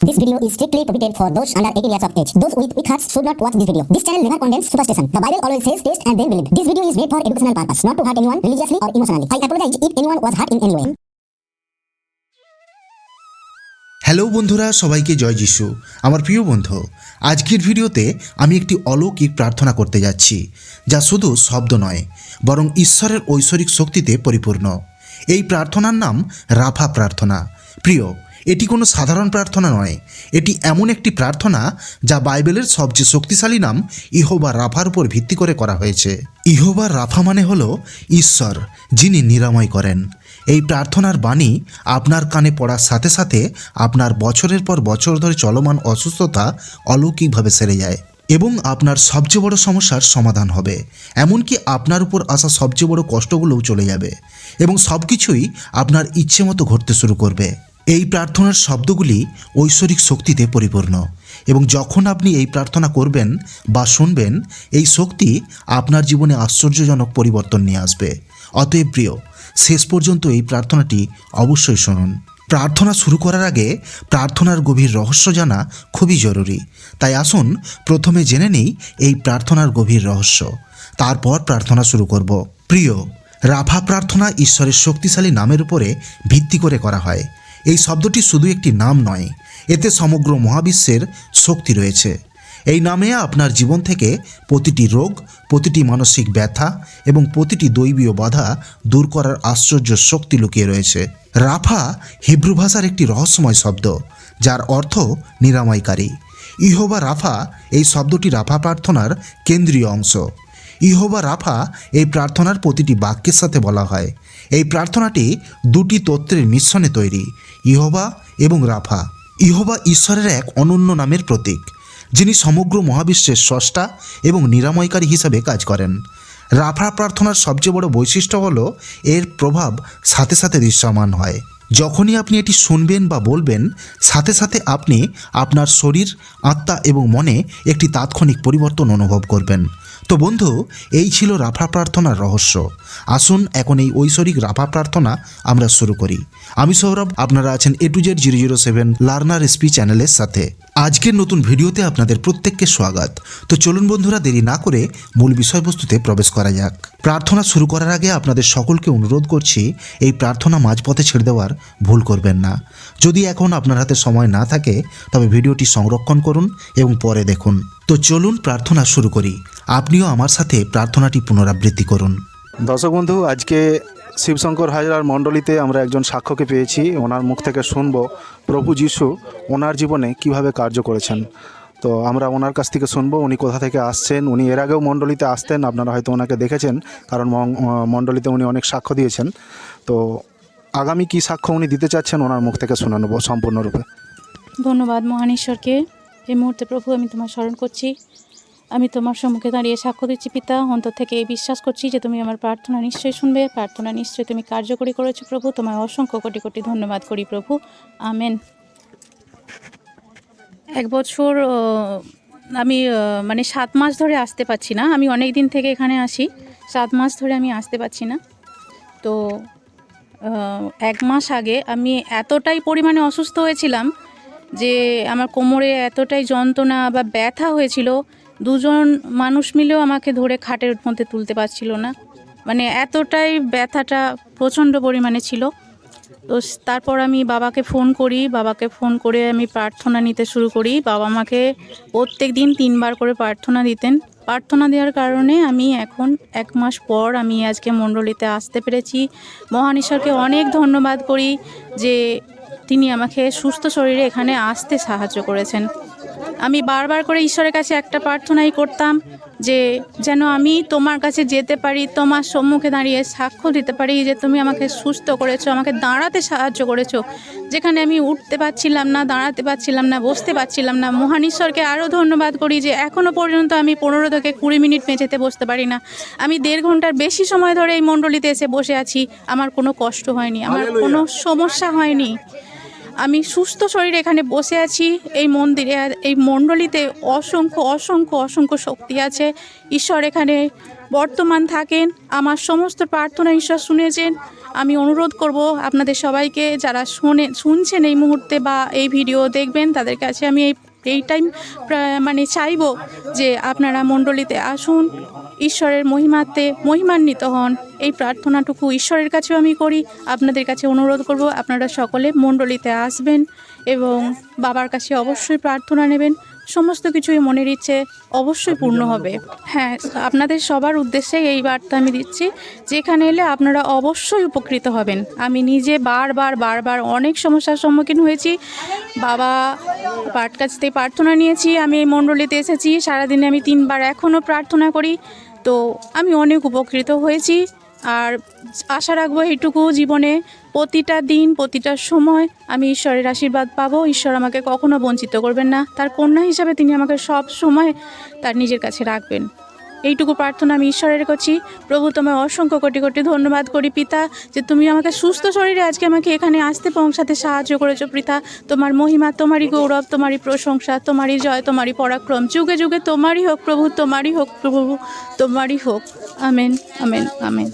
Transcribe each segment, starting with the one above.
This video is strictly prohibited for those under 18 years of age. Those with weak hearts should not watch this video. This channel never condemns superstition. The Bible always says taste and then believe. This video is made for educational purpose, not to hurt anyone religiously or emotionally. I apologize if anyone was hurt in any way. Hello বন্ধুরা সবাইকে জয় যিশু আমার প্রিয় বন্ধু আজকের ভিডিওতে আমি একটি অলৌকিক প্রার্থনা করতে যাচ্ছি যা শুধু শব্দ নয় বরং ঈশ্বরের ঐশ্বরিক শক্তিতে পরিপূর্ণ এই প্রার্থনার নাম রাফা প্রার্থনা প্রিয় এটি কোনো সাধারণ প্রার্থনা নয়। এটি এমন একটি প্রার্থনা যা বাইবেলের সবচেয়ে শক্তিশালী নাম ইহোবা রাফার উপর ভিত্তি করে করা হয়েছে। ইহোবা রাফা মানে হলো ঈশ্বর, যিনি নিরাময় করেন। এই প্রার্থনার বাণী আপনার কানে পড়ার সাথে সাথে আপনার বছরের পর বছর ধরে চলমান অসুস্থতা অলৌকিকভাবে সেরে যায় এবং আপনার সবচেয়ে বড় সমস্যার সমাধান হবে। এমনকি আপনার উপর আসা সবচেয়ে বড় কষ্টগুলোও চলে যাবে এবং সব কিছুই আপনার ইচ্ছে মতো ঘটতে শুরু করবে। এই প্রার্থনার শব্দগুলি ঐশ্বরিক শক্তিতে পরিপূর্ণ এবং যখন আপনি এই প্রার্থনা করবেন বা শুনবেন, এই শক্তি আপনার জীবনে আশ্চর্যজনক পরিবর্তন নিয়ে আসবে। অতএব প্রিয়, শেষ পর্যন্ত এই প্রার্থনাটি অবশ্যই শুনুন। প্রার্থনা শুরু করার আগে প্রার্থনার গভীর রহস্য জানা খুবই জরুরি। তাই আসুন, প্রথমে জেনে নেই এই প্রার্থনার গভীর রহস্য। তারপর প্রার্থনা শুরু করব। প্রিয় রাফা প্রার্থনা ঈশ্বরের শক্তিশালী নামের উপরে ভিত্তি করে করা হয়। এই শব্দটি শুধু একটি নাম নয়, এতে সমগ্র মহাবিশ্বের শক্তি রয়েছে। এই নামে আপনার জীবন থেকে প্রতিটি রোগ, প্রতিটি মানসিক ব্যথা এবং প্রতিটি দৈবীয় বাধা দূর করার আশ্চর্য শক্তি লুকিয়ে রয়েছে। রাফা হিব্রু ভাষার একটি রহস্যময় শব্দ, যার অর্থ নিরাময়কারী। ইহোবা রাফা এই শব্দটি রাফা প্রার্থনার কেন্দ্রীয় অংশ। ইহোবা রাফা এই প্রার্থনার প্রতিটি বাক্যের সাথে বলা হয়। এই প্রার্থনাটি দুটি তত্ত্বের মিশ্রণে তৈরি, ইহোবা এবং রাফা। ইহোবা ঈশ্বরের এক অনন্য নামের প্রতীক, যিনি সমগ্র মহাবিশ্বের স্রষ্টা এবং নিরাময়কারী হিসাবে কাজ করেন। রাফা প্রার্থনার সবচেয়ে বড় বৈশিষ্ট্য হল, এর প্রভাব সাথে সাথে দৃশ্যমান হয়। যখনই আপনি এটি শুনবেন বা বলবেন, সাথে সাথে আপনি আপনার শরীর, আত্মা এবং মনে একটি তাৎক্ষণিক পরিবর্তন অনুভব করবেন। তো বন্ধু, এই ছিল রাফা প্রার্থনার রহস্য। আসুন এখন এই ঐশ্বরিক রাফা প্রার্থনা আমরা শুরু করি। আমি সৌরভ, আপনারা আছেন A to Z zero zero seven learner SP চ্যানেলের সাথে। আজকের নতুন ভিডিওতে আপনাদের প্রত্যেককে স্বাগত। তো চলুন বন্ধুরা, দেরি না করে মূল বিষয়বস্তুতে প্রবেশ করা যাক। প্রার্থনা শুরু করার আগে আপনাদের সকলকে অনুরোধ করছি, এই প্রার্থনা মাঝপথে ছেড়ে দেওয়ার ভুল করবেন না। যদি এখন আপনার হাতে সময় না থাকে, তবে ভিডিওটি সংরক্ষণ করুন এবং পরে দেখুন। তো চলুন প্রার্থনা শুরু করি। আপনিও আমার সাথে প্রার্থনাটি পুনরাবৃত্তি করুন। দর্শক বন্ধু, আজকে শিবশঙ্কর হাজরার মণ্ডলীতে আমরা একজন সাক্ষ্যকে পেয়েছি। ওনার মুখ থেকে শুনব প্রভু যিশু ওনার জীবনে কীভাবে কার্য করেছেন। তো আমরা ওনার কাছ থেকে শুনব, উনি কোথা থেকে আসছেন, উনি এর আগেও মণ্ডলীতে আসতেন, আপনারা হয়তো ওনাকে দেখেছেন, কারণ মণ্ডলীতে উনি অনেক সাক্ষ্য দিয়েছেন। তো আগামী কি সাক্ষ্য উনি দিতে চাচ্ছেন, ওনার মুখ থেকে শোনা নেব সম্পূর্ণরূপে। ধন্যবাদ মহান ঈশ্বরকে। এই মুহূর্তে প্রভু, আমি তোমার স্মরণ করছি আমি তোমার সম্মুখে দাঁড়িয়ে সাক্ষ্য দিচ্ছি, পিতা। অন্তর থেকে এই বিশ্বাস করছি যে তুমি আমার প্রার্থনা নিশ্চয়ই শুনবে। প্রার্থনা নিশ্চয়ই তুমি কার্যকরী করেছ, প্রভু। তোমায় অসংখ্য কোটি কোটি ধন্যবাদ করি, প্রভু। আমেন। এক বছর আমি মানে সাত মাস ধরে আসতে পারছি না। আমি অনেক দিন থেকে এখানে আসি। সাত মাস ধরে আমি আসতে পারছি না। তো এক মাস আগে আমি এতটাই পরিমাণে অসুস্থ হয়েছিলাম যে আমার কোমরে এতটাই যন্ত্রণা বা ব্যথা হয়েছিল দুজন মানুষ মিলেও আমাকে ধরে খাটের মধ্যে তুলতে পারছিল না। মানে এতটাই ব্যথাটা প্রচণ্ড পরিমাণে ছিল। তো তারপর আমি বাবাকে ফোন করি, বাবাকে ফোন করে আমি প্রার্থনা নিতে শুরু করি। বাবা আমাকে প্রত্যেক দিন তিনবার করে প্রার্থনা দিতেন। প্রার্থনা দেওয়ার কারণে আমি এখন এক মাস পর আমি আজকে মণ্ডলীতে আসতে পেরেছি। মহান ঈশ্বরকে অনেক ধন্যবাদ করি যে তিনি আমাকে সুস্থ শরীরে এখানে আসতে সাহায্য করেছেন। আমি বারবার করে ঈশ্বরের কাছে একটা প্রার্থনাই করতাম যে যেন আমি তোমার কাছে যেতে পারি তোমার সম্মুখে দাঁড়িয়ে সাক্ষ্য দিতে পারি যে তুমি আমাকে সুস্থ করেছ আমাকে দাঁড়াতে সাহায্য করেছ। যেখানে আমি উঠতে পারছিলাম না দাঁড়াতে পারছিলাম না বসতে পারছিলাম না। মহান ঈশ্বরকে আরও ধন্যবাদ করি যে এখনও পর্যন্ত আমি পনেরো থেকে কুড়ি মিনিট মেঝেতে বসতে পারি না। আমি দেড় ঘণ্টার বেশি সময় ধরে এই মণ্ডলীতে এসে বসে আছি। আমার কোনো কষ্ট হয়নি আমার কোনো সমস্যা হয়নি। আমি সুস্থ শরীরে এখানে বসে আছি, এই মন্দিরে এই মণ্ডলীতে অসংখ্য অসংখ্য অসংখ্য শক্তি আছে। ঈশ্বর এখানে বর্তমান থাকেন, আমার সমস্ত প্রার্থনা ঈশ্বর শুনেছেন। আমি অনুরোধ করব আপনাদের সবাইকে, যারা শুনে, শুনছেন এই মুহূর্তে বা এই ভিডিও দেখবেন, তাদের কাছে আমি এই এই টাইম মানে চাইব যে আপনারা মণ্ডলীতে আসুন, ঈশ্বরের মহিমাতে মহিমান্বিত হন। এই প্রার্থনাটুকু ঈশ্বরের কাছেও আমি করি, আপনাদের কাছে অনুরোধ করব, আপনারা সকলে মণ্ডলীতে আসবেন এবং বাবার কাছে অবশ্যই প্রার্থনা নেবেন। সমস্ত কিছুই মনের ইচ্ছে অবশ্যই পূর্ণ হবে। হ্যাঁ আপনাদের সবার উদ্দেশ্যে এই বার্তা আমি দিচ্ছি যেখানে এলে আপনারা অবশ্যই উপকৃত হবেন। আমি নিজে বারবার বারবার অনেক সমস্যার সম্মুখীন হয়েছি। বাবা পাঠ কাছ থেকে প্রার্থনা নিয়েছি আমি এই মণ্ডলীতে এসেছি সারাদিনে আমি তিনবার এখনও প্রার্থনা করি। তো আমি অনেক উপকৃত হয়েছি। আর আশা রাখব এইটুকু জীবনে প্রতিটা দিন, প্রতিটা সময় আমি ঈশ্বরের আশীর্বাদ পাবো। ঈশ্বর আমাকে কখনো বঞ্চিত করবেন না। তার কন্যা হিসাবে তিনি আমাকে সব সময় তার নিজের কাছে রাখবেন। এইটুকু প্রার্থনা আমি ঈশ্বরের করছি প্রভু, তোমায় অসংখ্য কোটি কোটি ধন্যবাদ করি পিতা, যে তুমি আমাকে সুস্থ শরীরে আজকে আমাকে এখানে আসতে পৌঁছাতে সাহায্য করেছ পিতা। তোমার মহিমা, তোমারই গৌরব, তোমারই প্রশংসা, তোমারই জয়, তোমারই পরাক্রম, যুগে যুগে তোমারই হোক প্রভু, তোমারই হোক প্রভু, তোমারই হোক। Amen amen amen.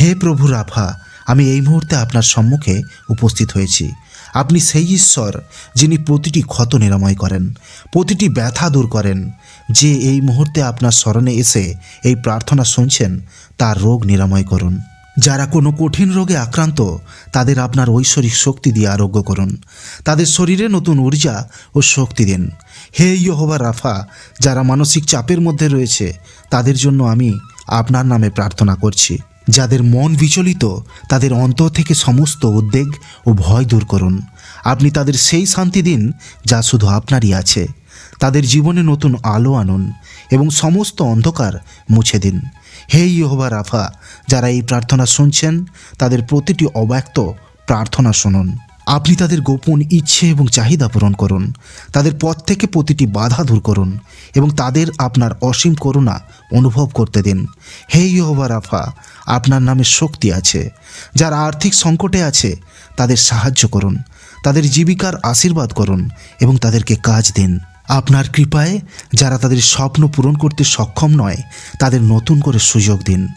হে প্রভু রাফা আমি এই মুহূর্তে আপনার সম্মুখে উপস্থিত হয়েছি। আপনি সেই ঈশ্বর যিনি প্রতিটি ক্ষত নিরাময় করেন, প্রতিটি ব্যথা দূর করেন, যে এই মুহূর্তে আপনার স্মরণে এসে এই প্রার্থনা শুনছেন, তার রোগ নিরাময় করুন। যারা কোনো কঠিন রোগে আক্রান্ত, তাদের আপনার ঐশ্বরিক শক্তি দিয়ে আরোগ্য করুন। তাদের শরীরে নতুন ঊর্জা ও শক্তি দিন। হে ইহোবা রাফা যারা মানসিক চাপের মধ্যে রয়েছে, তাদের জন্য আমি আপনার নামে প্রার্থনা করছি। যাদের মন বিচলিত, তাদের অন্তর থেকে সমস্ত উদ্বেগ ও ভয় দূর করুন। আপনি তাদের সেই শান্তি দিন যা শুধু আপনারই আছে। তাদের জীবনে নতুন আলো আনুন এবং সমস্ত অন্ধকার মুছে দিন। হে ইহোবা রাফা, যারা এই প্রার্থনা শুনছেন, তাদের প্রতিটি অব্যক্ত প্রার্থনা শুনুন। আপনি তাদের গোপন ইচ্ছে এবং চাহিদা পূরণ করুন। তাদের পথ থেকে প্রতিটি বাধা দূর করুন এবং তাদের আপনার অসীম করুণা অনুভব করতে দিন। হে ইহোবা রাফা, আপনার নামে শক্তি আছে। যারা আর্থিক সংকটে আছে, তাদের সাহায্য করুন। তাদের জীবিকার আশীর্বাদ করুন এবং তাদেরকে কাজ দিন। আপনার কৃপায় যারা তাদের স্বপ্ন পূরণ করতে সক্ষম নয়, তাদের নতুন করে সুযোগ দিন।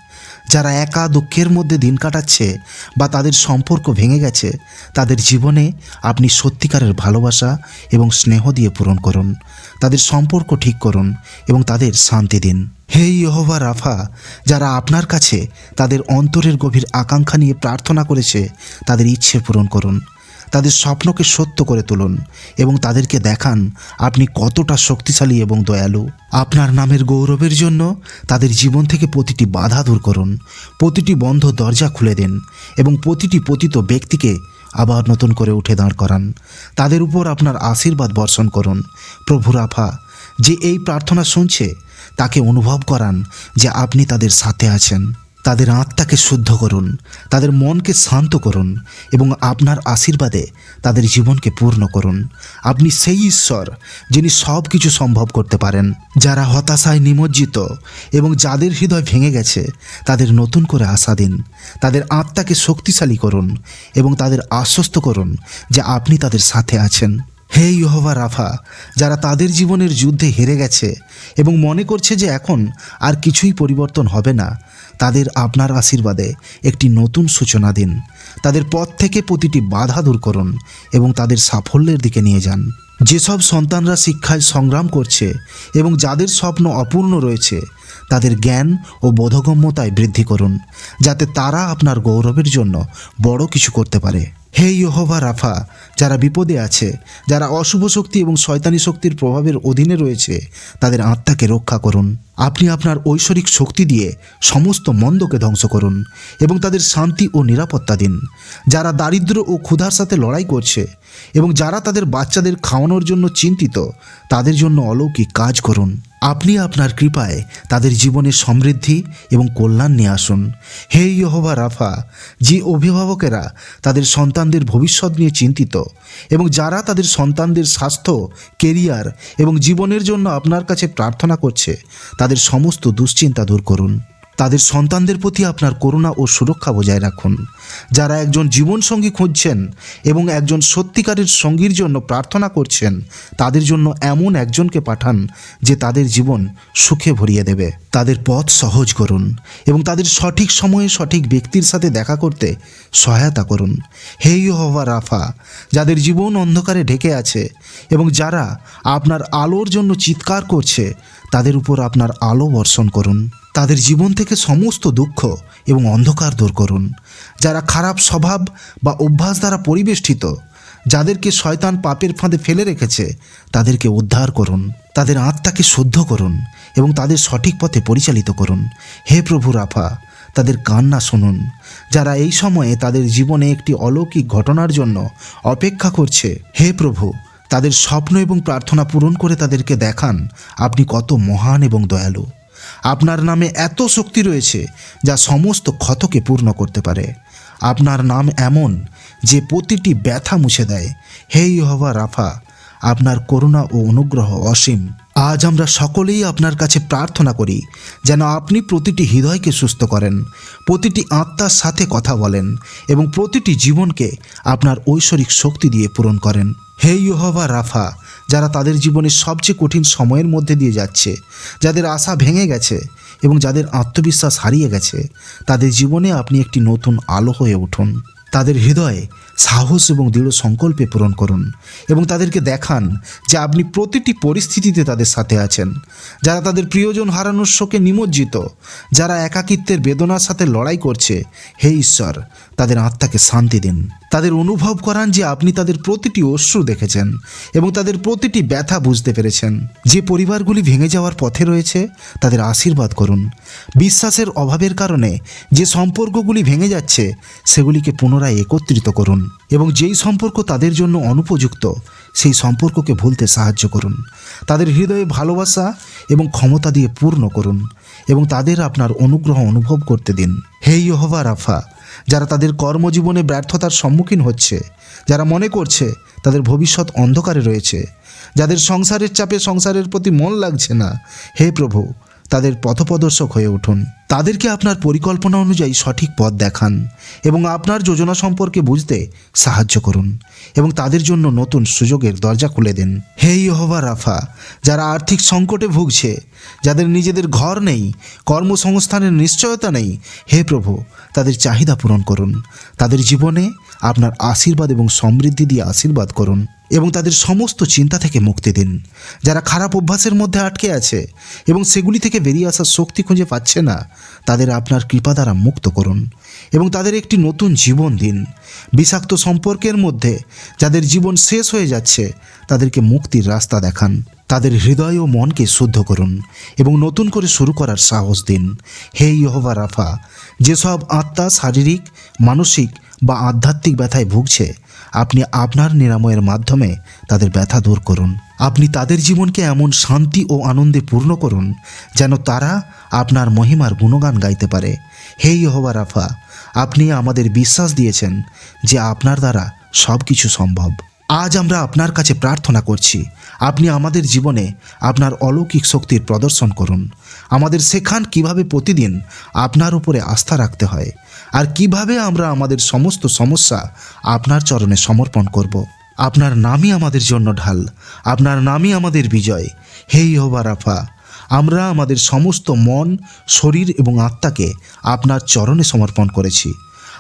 যারা একা দুঃখের মধ্যে দিন কাটাচ্ছে বা তাদের সম্পর্ক ভেঙে গেছে, তাদের জীবনে আপনি সত্যিকারের ভালোবাসা এবং স্নেহ দিয়ে পূরণ করুন, তাদের সম্পর্ক ঠিক করুন এবং তাদের শান্তি দিন। হে ইহোবা রাফা, যারা আপনার কাছে তাদের অন্তরের গভীর আকাঙ্ক্ষা নিয়ে প্রার্থনা করেছে, তাদের ইচ্ছে পূরণ করুন। তাদের স্বপ্নকে সত্য করে তুলুন এবং তাদেরকে দেখান আপনি কতটা শক্তিশালী এবং দয়ালু। আপনার নামের গৌরবের জন্য তাদের জীবন থেকে প্রতিটি বাধা দূর করুন, প্রতিটি বন্ধ দরজা খুলে দিন এবং প্রতিটি পতিত ব্যক্তিকে আবার নতুন করে উঠে দাঁড় করান। তাদের উপর আপনার আশীর্বাদ বর্ষণ করুন। প্রভু রাফা, যে এই প্রার্থনা শুনছে, তাকে অনুভব করান যে আপনি তাদের সাথে আছেন। তাদের আত্মাকে শুদ্ধ করুন, তাদের মনকে শান্ত করুন এবং আপনার আশীর্বাদে তাদের জীবনকে পূর্ণ করুন। আপনি সেই ঈশ্বর যিনি সব কিছু সম্ভব করতে পারেন, যারা হতাশায় নিমজ্জিত এবং যাদের হৃদয় ভেঙে গেছে, তাদের নতুন করে আশা দিন, তাদের আত্মাকে শক্তিশালী করুন এবং তাদের আশ্বস্ত করুন যে আপনি তাদের সাথে আছেন। হে ইহোবা রাফা, যারা তাদের জীবনের যুদ্ধে হেরে গেছে এবং মনে করছে যে এখন আর কিছুই পরিবর্তন হবে না তাদের আপনার আশীর্বাদে একটি নতুন সূচনা দিন। তাদের পথ থেকে প্রতিটি বাধা দূর করুন এবং তাদের সাফল্যের দিকে নিয়ে যান। যেসব সন্তানরা শিক্ষায় সংগ্রাম করছে এবং যাদের স্বপ্ন অপূর্ণ রয়েছে, তাদের জ্ঞান ও বোধগম্যতায় বৃদ্ধি করুন, যাতে তারা আপনার গৌরবের জন্য বড় কিছু করতে পারে। হে ইহোভা রাফা, যারা বিপদে আছে, যারা অশুভ শক্তি এবং শয়তানি শক্তির প্রভাবের অধীনে রয়েছে, তাদের আত্মাকে রক্ষা করুন। আপনি আপনার ঐশ্বরিক শক্তি দিয়ে সমস্ত মন্দকে ধ্বংস করুন এবং তাদের শান্তি ও নিরাপত্তা দিন। যারা দারিদ্র ও ক্ষুধার সাথে লড়াই করছে এবং যারা তাদের বাচ্চাদের খাওয়ানোর জন্য চিন্তিত, তাদের জন্য অলৌকিক কাজ করুন। আপনি আপনার কৃপায় তাদের জীবনে সমৃদ্ধি এবং কল্যাণ নিয়ে আসুন। হে ইহোবা রাফা, যে অভিভাবকেরা তাদের সন্তানদের ভবিষ্যৎ নিয়ে চিন্তিত এবং যারা তাদের সন্তানদের স্বাস্থ্য, কেরিয়ার এবং জীবনের জন্য আপনার কাছে প্রার্থনা করছে, তাদের সমস্ত দুশ্চিন্তা দূর করুন। তাদের সন্তানদের প্রতি আপনার করুণা ও সুরক্ষা বজায় রাখুন। যারা একজন জীবনসঙ্গী খুঁজছেন এবং একজন সত্যিকারের সঙ্গীর জন্য প্রার্থনা করছেন, তাদের জন্য এমন একজনকে পাঠান যে তাদের জীবন সুখে ভরিয়ে দেবে। তাদের পথ সহজ করুন এবং তাদের সঠিক সময়ে সঠিক ব্যক্তির সাথে দেখা করতে সহায়তা করুন। হে হওয়া রাফা, যাদের জীবন অন্ধকারে ঢেকে আছে এবং যারা আপনার আলোর জন্য চিৎকার করছে, তাদের উপর আপনার আলো বর্ষণ করুন। তাদের জীবন থেকে সমস্ত দুঃখ এবং অন্ধকার দূর করুন। যারা খারাপ স্বভাব বা অভ্যাস দ্বারা পরিবেষ্টিত, যাদেরকে শয়তান পাপের ফাঁদে ফেলে রেখেছে, তাদেরকে উদ্ধার করুন। তাদের আত্মাকে শুদ্ধ করুন এবং তাদের সঠিক পথে পরিচালিত করুন। হে প্রভু রাফা, তাদের কান্না শুনুন। যারা এই সময়ে তাদের জীবনে একটি অলৌকিক ঘটনার জন্য অপেক্ষা করছে, হে প্রভু, তাদের স্বপ্ন এবং প্রার্থনা পূরণ করে তাদেরকে দেখান। আপনি কত মহান এবং দয়ালু। আপনার নামে এত শক্তি রয়েছে যা সমস্ত ক্ষতকে পূর্ণ করতে পারে। আপনার নাম এমন যে প্রতিটি ব্যথা মুছে দেয়। হে ইহবা রাফা আপনার করুণা ও অনুগ্রহ অসীম। আজ আমরা সকলেই আপনার কাছে প্রার্থনা করি, যেন আপনি প্রতিটি হৃদয়কে সুস্থ করেন, প্রতিটি আত্মার সাথে কথা বলেন, এবং প্রতিটি জীবনকে আপনার ঐশ্বরিক শক্তি দিয়ে পূরণ করেন। হে ইহবা রাফা, যারা তাদের জীবনের সবচেয়ে কঠিন সময়ের মধ্যে দিয়ে যাচ্ছে, যাদের আশা ভেঙে গেছে এবং যাদের আত্মবিশ্বাস হারিয়ে গেছে, তাদের জীবনে আপনি একটি নতুন আলো হয়ে উঠুন। তাদের হৃদয়ে সাহস এবং দৃঢ় সংকল্পে পূরণ করুন এবং তাদেরকে দেখান যে আপনি প্রতিটি পরিস্থিতিতে তাদের সাথে আছেন। যারা তাদের প্রিয়জন হারানোর শোকে নিমজ্জিত, যারা একাকিত্বের বেদনার সাথে লড়াই করছে, হে ঈশ্বর, তাদের আত্মাকে শান্তি দিন। তাদের অনুভব করান যে আপনি তাদের প্রতিটি অশ্রু দেখেছেন এবং তাদের প্রতিটি ব্যথা বুঝতে পেরেছেন। যে পরিবারগুলি ভেঙে যাওয়ার পথে রয়েছে, তাদের আশীর্বাদ করুন। বিশ্বাসের অভাবের কারণে যে সম্পর্কগুলি ভেঙে যাচ্ছে, সেগুলিকে পুনরায় একত্রিত করুন এবং যেই সম্পর্ক তাদের জন্য অনুপযুক্ত, সেই সম্পর্ককে ভুলতে সাহায্য করুন। তাদের হৃদয়ে ভালোবাসা এবং ক্ষমতা দিয়ে পূর্ণ করুন এবং তাদের আপনার অনুগ্রহ অনুভব করতে দিন। হে ইহবা রাফা, যারা তাদের কর্মজীবনে ব্যর্থতার সম্মুখীন হচ্ছে, যারা মনে করছে তাদের ভবিষ্যৎ অন্ধকারে রয়েছে, যাদের সংসারের চাপে সংসারের প্রতি মন লাগছে না, হে প্রভু তাদের পথপ্রদর্শক হয়ে উঠুন। তাদেরকে আপনার পরিকল্পনা অনুযায়ী সঠিক পথ দেখান এবং আপনার যোজনা সম্পর্কে বুঝতে সাহায্য করুন এবং তাদের জন্য নতুন সুযোগের দরজা খুলে দেন। হে ইহবা রাফা, যারা আর্থিক সংকটে ভুগছে, যাদের নিজেদের ঘর নেই, কর্মসংস্থানের নিশ্চয়তা নেই, হে প্রভু, তাদের চাহিদা পূরণ করুন। তাদের জীবনে আপনার আশীর্বাদ এবং সমৃদ্ধি দিয়ে আশীর্বাদ করুন। এবং তাদের সমস্ত চিন্তা থেকে মুক্তি দিন। যারা খারাপ অভ্যাসের মধ্যে আটকে আছে এবং সেগুলি থেকে বেরিয়ে আসার শক্তি খুঁজে পাচ্ছে না, তাদের আপনার কৃপা দ্বারা মুক্ত করুন এবং তাদের একটি নতুন জীবন দিন। বিষাক্ত সম্পর্কের মধ্যে যাদের জীবন শেষ হয়ে যাচ্ছে, তাদেরকে মুক্তির রাস্তা দেখান। তাদের হৃদয় ও মনকে শুদ্ধ করুন এবং নতুন করে শুরু করার সাহস দিন। হে ইহবা রাফা, যেসব আত্মা শারীরিক, মানসিক বা আধ্যাত্মিক ব্যথায় ভুগছে আপনি আপনার নিরাময়ের মাধ্যমে তাদের ব্যথা দূর করুন। আপনি তাদের জীবনকে এমন শান্তি ও আনন্দে পূর্ণ করুন যেন তারা আপনার মহিমার গুণগান গাইতে পারে। হে ইহবা রাফা, আপনি আমাদের বিশ্বাস দিয়েছেন যে আপনার দ্বারা সব কিছু সম্ভব। আজ আমরা আপনার কাছে প্রার্থনা করছি, আপনি আমাদের জীবনে আপনার অলৌকিক শক্তির প্রদর্শন করুন। আমাদের শেখান কীভাবে প্রতিদিন আপনার উপরে আস্থা রাখতে হয়। আর কীভাবে আমরা আমাদের সমস্ত সমস্যা আপনার চরণে সমর্পণ করব? আপনার নামই আমাদের জন্য ঢাল, আপনার নামই আমাদের বিজয়। হে ইহবা রাফা, আমরা আমাদের সমস্ত মন, শরীর এবং আত্মাকে আপনার চরণে সমর্পণ করেছি।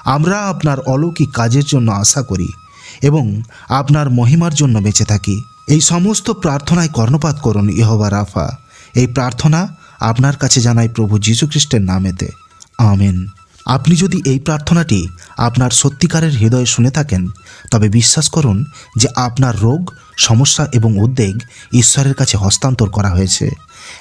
আমরা আপনার অলৌকিক কাজের জন্য আশা করি এবং আপনার মহিমার জন্য বেঁচে থাকি। এই সমস্ত প্রার্থনায় কর্ণপাত করুন ইহবা রাফা। এই প্রার্থনা আপনার কাছে জানাই প্রভু যীশুখ্রিস্টের নামেতে। আমেন। আপনি যদি এই প্রার্থনাটি আপনার সত্যিকারের হৃদয়ে শুনে থাকেন, তবে বিশ্বাস করুন যে আপনার রোগ, সমস্যা এবং উদ্বেগ ঈশ্বরের কাছে হস্তান্তর করা হয়েছে।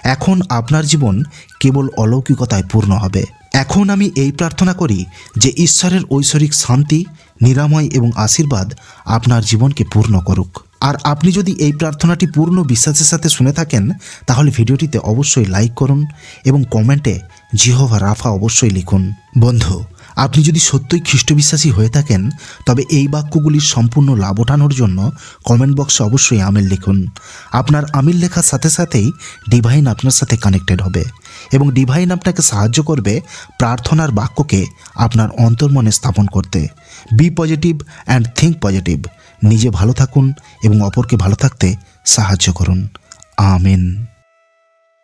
এখন আপনার জীবন কেবল অলৌকিকতায় পূর্ণ হবে। এখন আমি এই প্রার্থনা করি যে ঈশ্বরের ঐশ্বরিক শান্তি, নিরাময় এবং আশীর্বাদ আপনার জীবনকে পূর্ণ করুক। আর আপনি যদি এই প্রার্থনাটি পূর্ণ বিশ্বাসের সাথে শুনে থাকেন, তাহলে ভিডিওটিতে অবশ্যই লাইক করুন এবং কমেন্টে জিহোভা রাফা অবশ্যই লিখুন। বন্ধু, আপনি যদি সত্যই খ্রিস্টবিশ্বাসী হয়ে থাকেন, তবে এই বাক্যগুলির সম্পূর্ণ লাভ ওঠানোর জন্য কমেন্ট বক্সে অবশ্যই আমিল লিখুন। আপনার আমিল লেখার সাথে সাথেই ডিভাইন আপনার সাথে কানেক্টেড হবে এবং ডিভাইন আপনাকে সাহায্য করবে প্রার্থনার বাক্যকে আপনার অন্তর্মনে স্থাপন করতে। Be positive and think positive নিজে ভালো থাকুন এবং অপরকে ভালো থাকতে সাহায্য করুন। আমেন।